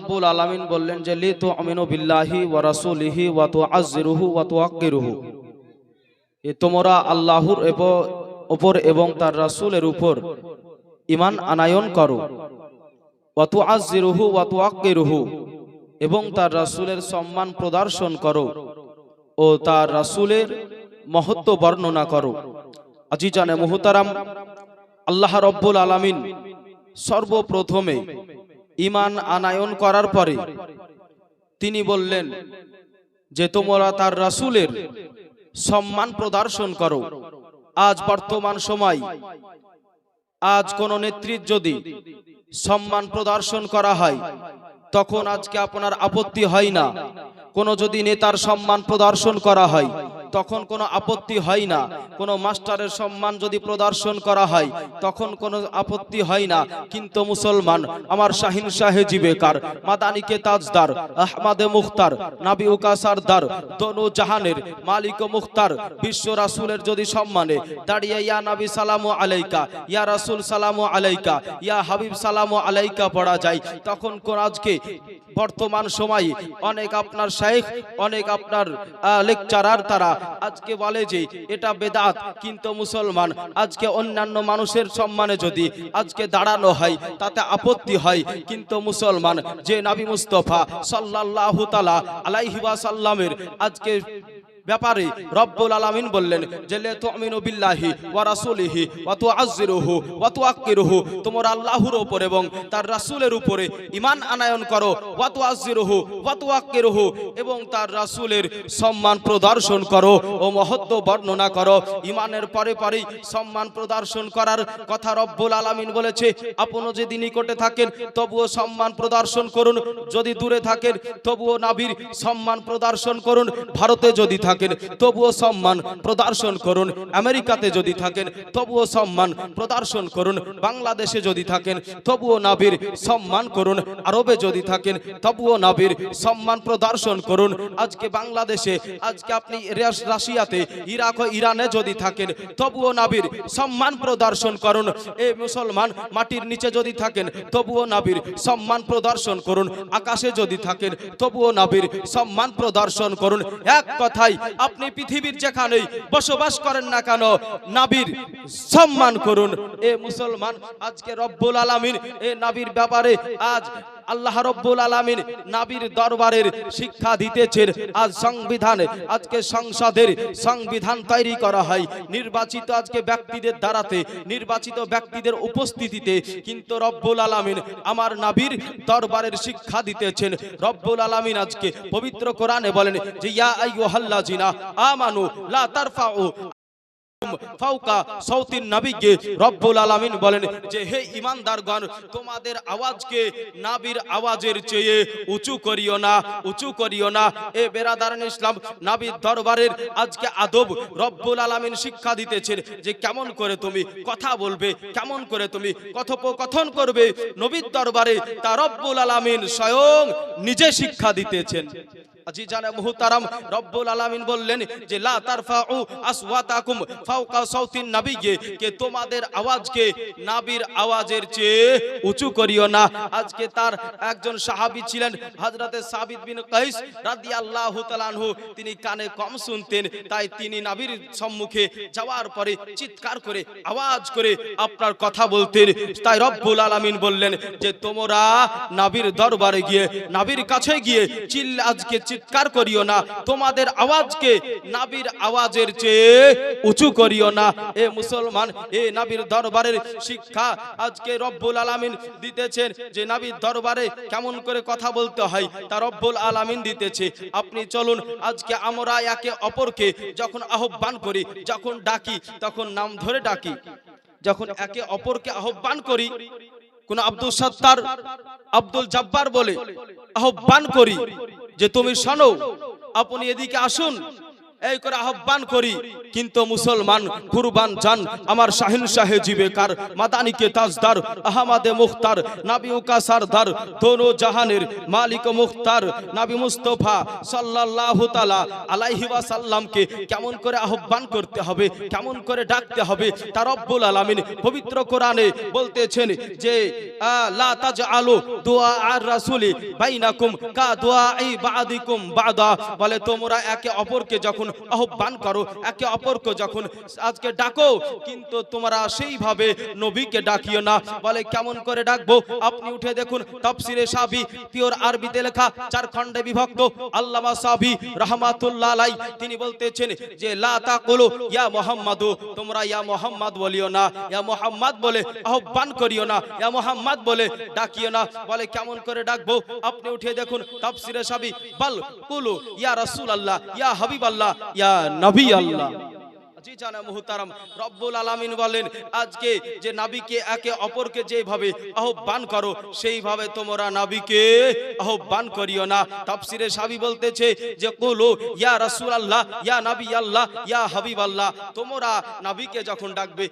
রব্বুল আলামিন বললেন যে লি তু আমিনু বিল্লাহি ওয়া রাসূলিহি ওয়া তুআজ্জিরুহু ওয়া তুআক্কিরুহু এ তোমরা আল্লাহর উপর এবং তার রাসূলের উপর ঈমান আনায়ন করো। ওয়া তুআজ্জিরুহু ওয়া তুআক্কিরুহু এবং তার রাসূলের সম্মান প্রদর্শন করো ও তার রাসূলের মহত্ব বর্ণনা করো। আজিজানে মুহতারাম, আল্লাহ রব্বুল আলামিন সর্বপ্রথমে আনায়ন করার পরে তিনি বললেন যে, তোমরা তার রাসূলের সম্মান প্রদর্শন করো। আজ বর্তমান সময়, আজ কোন নেত্রীর যদি সম্মান প্রদর্শন করা হয়, তখন আজকে আপনার আপত্তি হয় না। কোনো যদি নেতার সম্মান প্রদর্শন করা হয় তখন কোনো আপত্তি হয় না। কোনো মাস্টারের সম্মান যদি প্রদর্শন করা হয়, তখন কোনো আপত্তি হয় না। কিন্তু মুসলমান, আমার শাহিন শাহে জিবেকার, মাদানিকে তাজদার, আহমাদে মুখতার নাবি উকা সারদার, দনু জাহানের, মালিক মুখতার, বিশ্ব রাসূলের যদি সম্মানে, দাঁড়িয়ে ইয়া নবী সালামু আলাইকা, ইয়া রাসূল সালামু আলাইকা, ইয়া হাবিব সালামু আলাইকা পড়া যায়, তখন কোন আজকে বর্তমান সময়ে অনেক আপনার শেখ অনেক আপনার লেকচারার তারা আজকে বলে যে এটা বেদাত, কিন্তু মুসলমান আজকে অন্যান্য মানুষের সম্মানে যদি আজকে দাঁড়ানো হয়, তাতে আপত্তি হয়, কিন্তু মুসলমান যে নাবি মুস্তফা সাল্লাহ তালা আলাইহিবা সাল্লামের আজকে ব্যাপারে রব্বুল আলামিন বললেন, যে লে তুমিনু বিল্লাহি ওয়া রাসূলিহি ওয়া তুআজ্জিরুহু ওয়া তুআক্কিরুহু, তোমরা আল্লাহর উপর এবং তার রাসূলের উপরে ঈমান আনায়ন করো। ওয়া তুআজ্জিরুহু ওয়া তুআক্কিরুহু এবং তার রাসূলের সম্মান প্রদর্শন করো ও মহত্ব বর্ণনা করো। ঈমানের পরে পরেই সম্মান প্রদর্শন করার কথা রব্বুল আলামিন বলেছে, আপনি যদি নিকটে থাকেন, তবুও সম্মান প্রদর্শন করুন। যদি দূরে থাকেন, তবুও নাবির সম্মান প্রদর্শন করুন। ভারতে যদি থাকেন তবুও সম্মান প্রদর্শন করুন। আমেরিকাতে যদি থাকেন, তবুও সম্মান প্রদর্শন করুন। বাংলাদেশে যদি থাকেন, তবুও নাবির সম্মান করুন। আরবে যদি থাকেন, তবুও নাবির সম্মান প্রদর্শন করুন। আজকে বাংলাদেশে, আজকে আপনি রাশিয়াতে, ইরাক ও ইরানে যদি থাকেন, তবুও নাবির সম্মান প্রদর্শন করুন। এ মুসলমান মাটির নিচে যদি থাকেন, তবুও নাবির সম্মান প্রদর্শন করুন। আকাশে যদি থাকেন, তবুও নাবির সম্মান প্রদর্শন করুন। এক কথাই আপনি পৃথিবীর যেখানেই বসবাস করেন না কেন, নাবির সম্মান করুন। এ মুসলমান, আজকে রব্বুল আলমিন এ নাবির ব্যাপারে আজ আল্লাহ রব্বুল আলামিন নাবির দরবারের শিক্ষা দিতেছেন। আজ সংবিধানে, আজকে সংসদের সংবিধান তৈরি করা হয়। নির্বাচিত আজকে ব্যক্তিদের দ্বারাতে, নির্বাচিত ব্যক্তিদের উপস্থিতিতে কিন্তু রব্বুল আলামিন আমার নাবির দরবারের শিক্ষা দিতেছেন। রব্বুল আলামিন আজকে পবিত্র কোরআনে বলেন যে, ইয়া আইয়ুহাল্লাযিনা আমানু লা তারফাউ ফাউকা সৌতিন নবীকে রব্বুল আলামিন বলেন যে, হে ঈমানদারগণ, তোমাদের আওয়াজকে আওয়াজের চেয়ে উঁচু করিও না, উঁচু করিও না। এ বেরাদারান ইসলাম, নাবির দরবারের আজকে আদব রব্বুল আলামিন শিক্ষা দিতেছেন যে, কেমন করে তুমি কথা বলবে, কেমন করে তুমি কথোপকথন করবে। নবীর দরবারে তা রব্বুল আলামিন স্বয়ং নিজে শিক্ষা দিতেছেন। তিনি কানে কম শুনতেন, তাই তিনি নাবির সম্মুখে যাওয়ার পরে চিৎকার করে, আওয়াজ করে আপনার কথা বলতেন। তাই রব্বুল আলামিন বললেন যে, তোমরা নাবির দরবারে গিয়ে, নাবির কাছে গিয়ে চিল আজকে চিৎকার করিও না, তোমাদের আওয়াজকে নাবির আওয়াজের চেয়ে উঁচু করিও না। এ মুসলমান, এ নাবির দরবারের শিক্ষা আজকে রব্বুল আলামিন দিতেছেন, যে নাবির দরবারে কেমন করে কথা বলতে হয়, তা রব্বুল আলামিন দিতেছে। আপনি চলুন, আজকে আমরা একে অপরকে যখন আহ্বান করি, যখন ডাকি, তখন নাম ধরে ডাকি। যখন একে অপরকে আহ্বান করি, কোন আব্দুল সত্তার, আব্দুল জব্বার বলে, আহ্বান করি যে তুমি শোনো আপনি এদিকে আসুন। এই করে আহ্বান করি, কিন্তু মুসলমান, কুরবান জান আমার শাহিন শাহে জিবে কার মাদানিকে তাজদার, আহমাদে মুখতার, নাবি উকা সারদার, দোনো জাহানের মালিক মুখতার, নাবি মুস্তফা সাল্লাল্লাহু তাআলা আলাইহি ওয়াসাল্লামকে কেমন করে আহ্বান করতে হবে, কেমন করে ডাকতে হবে তার রব্বুল আলামিন পবিত্র কোরআনে বলতেছেন যে লা তাজআলু দুআ আর রাসূলি বাইনাকুম কা দুআই বাদিকুম বাদা, বলে তোমরা একে অপরকে যখন আহ্বান করো, একে অপরকে যখন আজকে ডাকো, কিন্তু তোমরা সেইভাবে নবীকে ডাকিও না। বলে, কেমন করে ডাকবো? আপনি উঠে দেখুন, তাফসিরে সাবি, পিওর আরবিতে লেখা, চার খণ্ডে বিভক্ত, আল্লামা সাবি রহমাতুল্লাহ আলাই তিনি বলতেছেন যে, লা তাকুলু, ইয়া মুহাম্মাদু। তোমরা, ইয়া মুহাম্মদ বলিও না, ইয়া মুহাম্মদ বলে আহ্বান করিও না, ইয়া মুহাম্মদ বলে ডাকিও না। বলে, কেমন করে ডাকবো? আপনি উঠে দেখুন, তাফসিরে সাবি, বল কুলু, ইয়া রাসূলুল্লাহ, ইয়া হাবিবাল্লাহ। ইয়া নবী আল্লাহ। জি যখন ডাকবে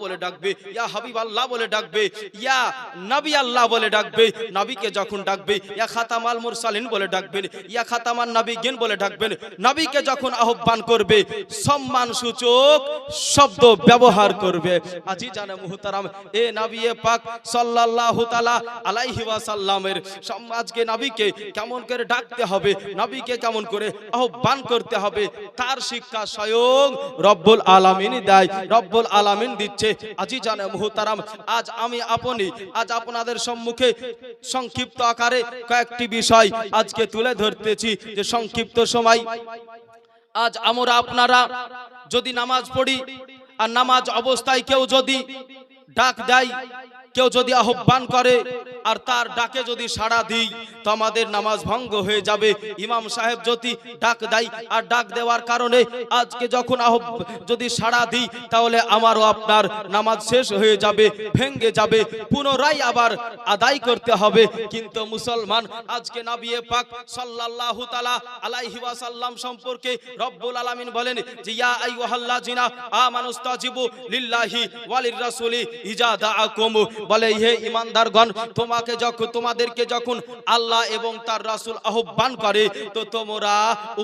বলে ডাকবে, ইয়া হাবিব আল্লাহ বলে ডাকবে, ইয়া নবী আল্লাহ বলে ডাকবে, নবীকে যখন ডাকবে, ইয়া খাতামাল মুরসালিন বলে ডাকবেন, ইয়া খাতামান নবীগিন বলে ডাকবেন, নবীকে যখন আহ্বান করবে, সম্মান সূচক শব্দ ব্যবহার করবে। আজি জানে মুহতারাম, এ নবী পাক সাল্লাল্লাহু তাআলা আলাইহি ওয়াসাল্লামের সমাজকে নবীকে কেমন করে ডাকতে হবে, নবীকে কেমন করে আহ্বান করতে হবে, তার শিক্ষা স্বয়ং রব্বুল আলামিন দেয়, রব্বুল আলামিন দিচ্ছে। আজি জানে মুহতারাম, আজ আমি আপনি, আজ আপনাদের সম্মুখে সংক্ষিপ্ত আকারে কয়েকটি বিষয় আজকে তুলে ধরতেছি। যে সংক্ষিপ্ত সময়, আজ আমরা আপনারা যদি নামাজ পড়ি আর নামাজ অবস্থায় কেউ যদি ডাক দেয় কেউ যদি আহ্বান করে আর তার ডাকে যদি সাড়া দিই, তো আমাদের নামাজ ভঙ্গ হয়ে যাবে। ইমাম সাহেব যদি ডাক দেয় আর ডাক দেওয়ার কারণে আজকে যখন আহ্ব- যদি সাড়া দিই, তাহলে আমারও আপনার নামাজ শেষ হয়ে যাবে ভেঙ্গে যাবে, পুনরায় আবার আদায় করতে হবে। কিন্তু মুসলমান আজকে নাবিয়ে পাক সাল্লাল্লাহু তাআলা আলাইহি ওয়াসাল্লাম সম্পর্কে রব্বুল আলামিন বলেন যে, ইয়া আইয়ুহাল্লাযিনা আমানুস্তাজিবু লিল্লাহি ওয়ালির রাসূলি ইজা দাআকুম বলে, হে ঈমানদারগণ তোমাকে যখন তোমাদেরকে যখন আল্লাহ এবং তার রাসুল আহ্বান করে, তো তোমরা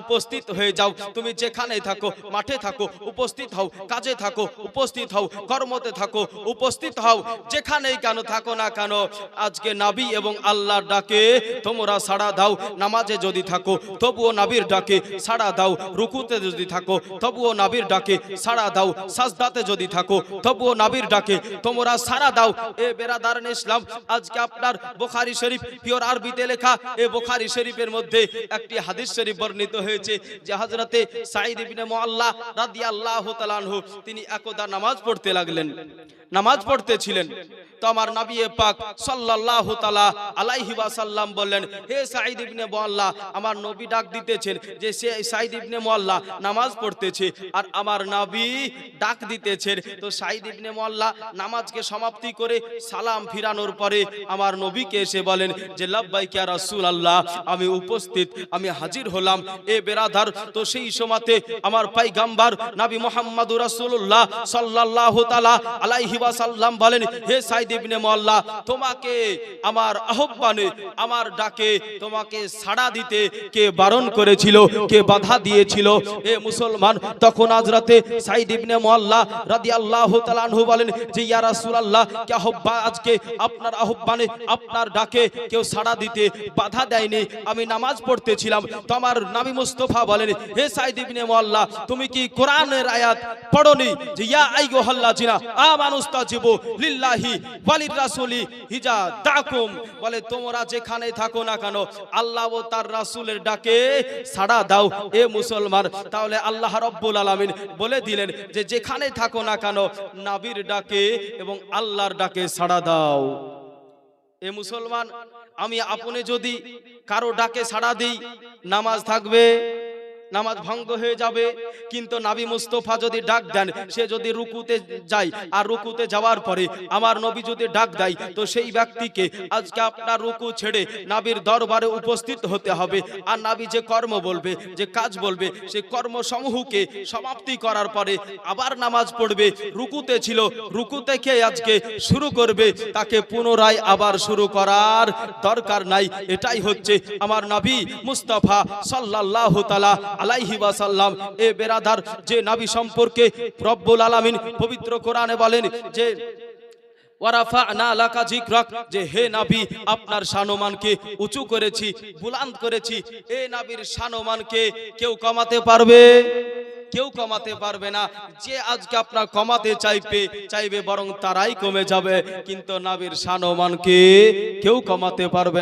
উপস্থিত হয়ে যাও। তুমি যেখানে থাকো, মাঠে থাকো, উপস্থিত হও, কাজে থাকো, উপস্থিত হও, কর্মতে থাকো, উপস্থিত হও। যেখানেই কেন থাকো না কেন, আজকে নাবি এবং আল্লাহর ডাকে তোমরা সাড়া দাও। নামাজে যদি থাকো, তবুও নাবির ডাকে সাড়া দাও। রুকুতে যদি থাকো, তবুও নাবির ডাকে সাড়া দাও। সাজদাতে যদি থাকো, তবুও নাবির ডাকে তোমরা সাড়া দাও। এ বেরাদারান ইসলাম। আজকে আপনার বুখারী শরীফ পিওর আরবিতে লেখা এ বুখারী শরীফের মধ্যে একটি হাদিস শরীফ বর্ণিত হয়েছে যে তাআলা আনহু, তিনি একদা নামাজ পড়তে লাগলেন। নামাজ তো আমার নবী পাক আলাইহি ওয়াসাল্লাম বললেন, হে ইবনে আমার নবী ডাক দিতেছেন যে সে সাঈদ ইবনে মুআল্লা নামাজ পড়তেছে আর আমার নবী ডাক দিতেছেন। তো সাঈদ ইবনে মুআল্লা নামাজকে সমাপ্তি করে সালাম ফিরানোর পরে আমার নবীকে এসে বলেন যে, লাব্বাইক ইয়া রাসূলুল্লাহ, আমি উপস্থিত, আমি হাজির হলাম। এ বেরাদার, তো সেই সময়তে আমার পাইগাম্বার নবী মুহাম্মদুর রাসূলুল্লাহ সাল্লাল্লাহু তাআলা আলাইহি ওয়াসাল্লাম বলেন, হে সাইদ ইবনে মুআল্লা তোমাকে আমার আহ্বানে, আমার ডাকে তোমাকে সাড়া দিতে কে বারণ করেছিল, কে বাধা দিয়েছিল? এ মুসলমান, তখন হযরতে সাইদ ইবনে মুআল্লা রাদিয়াল্লাহু তাআলা আনহু বলেন যে, ইয়া রাসূলুল্লাহ, কে আহ্বান আজকে আপনার আহ্বানে, আপনার ডাকে কেউ সাড়া দিতে বাধা দেয়নি। আমি নামাজ পড়তেছিলাম। তো আমার নবী মুস্তাফা বলেন, হে সাইদ ইবনে মুআল্লা তুমি কি কোরআনের আয়াত পড়নি? যে, ইয়া আইগো হল্লা জিনা আ আইয়ুহাল্লাযিনা আমানুস্তাজিবু লিল্লাহি ওয়ালির রাসূলি হিজা দাকুম বলে, তোমরা যেখানে থাকো না কেন, আল্লাহ ও তার রাসূলের ডাকে সাড়া দাও, এ মুসলমান। তাহলে আল্লাহ রাব্বুল আলামিন বলে দিলেন যে, যেখানে থাকো না কেন, নাবির ডাকে এবং আল্লাহর ডাকে সাড়া দাও। এ মুসলমান আমি আপনি যদি কারও ডাকে সাড়া দিই নামাজ থাকবে? নামাজ ভঙ্গ হয়ে যাবে। কিন্তু নাবি মুস্তফা যদি ডাক দেন, সে যদি রুকুতে যায় আর রুকুতে যাওয়ার পরে আমার নবী যদি ডাক দেয়, তো সেই ব্যক্তিকে আজকে আপনার রুকু ছেড়ে নাবির দরবারে উপস্থিত হতে হবে। আর নাবি যে কর্ম বলবে, যে কাজ বলবে সেই কর্মসমূহকে সমাপ্তি করার পরে আবার নামাজ পড়বে। রুকুতে ছিল রুকু থেকে আজকে শুরু করবে, তাকে পুনরায় আবার শুরু করার দরকার নাই। এটাই হচ্ছে আমার নবী মুস্তফা তাআলা আলাইহি ওয়াসাল্লাম, এ বেরাদার, যে নবী সম্পর্কে রব্বুল আলামিন পবিত্র কোরআনে বলেন যে যে হে নবী, আপনার শানমানকে উঁচু করেছি, বুলান্দ করেছি। এ নবীর শানমানকে কেউ কমাতে পারবে? কেউ কমাতে পারবে না। যে আজকে আপনার কমাতে চাইবে চাইবে বরং তারাই কমে যাবে। কিন্তু নাবির শানমানকে কেউ কমাতে পারবে না।